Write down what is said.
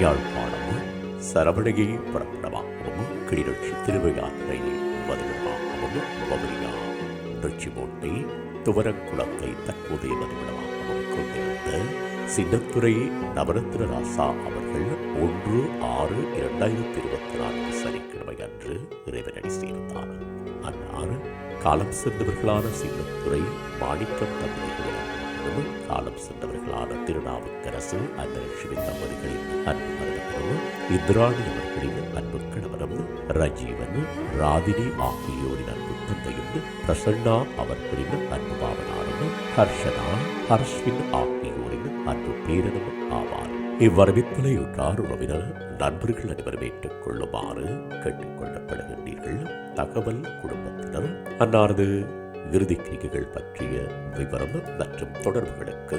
யாழ்ப்பாணம் சரவணகி புறப்படமாகவும் கிளிநொச்சி திருவையாற்றை வதிவிடமாகவும் வவுனியா நொச்சிமோட்டை துவரக்குளத்தை தற்போதைய வதிவிடமாகவும் கொண்டிருந்த சின்னத்துறை நவரத்ன ராசா அவர்கள் ஒன்று ஆறு இரண்டாயிரத்தி இருபத்தி நான்கு சனிக்கிழமை அன்று இறைவனடி சேர்ந்தார். அன்னார் காலம் சென்றவர்களான சின்னத்துறை மாணிக்கம் தம்பதிகளிடம் காலம் சென்றவர்களான அரசு அன்னலட்சுமி தம்பதிகளின் அன்பு மரணம் இந்திராணி அவர்களின் அன்பு கணவரும் ரஜீவன் ராவினி ஆகியோரின் அன்பு தந்தையும் பிரசன்னா அவர்களின் அன்பு பாவனாரும் ஹர்ஷனா ஹர்ஷ்வின் ஆகியோரின் அன்பு பேரனும் ஆவார். இவ்வரவித்தலையுற்றார் உறவினர் நண்பர்கள் அனைவரும் ஏற்றுக் கொள்ளுமாறு கேட்டுக் தகவல் குடும்பத்தினர் அன்னாரது இறுதி கிரிகைகள் பற்றிய விவரம் மற்றும் தொடர்புகளுக்கு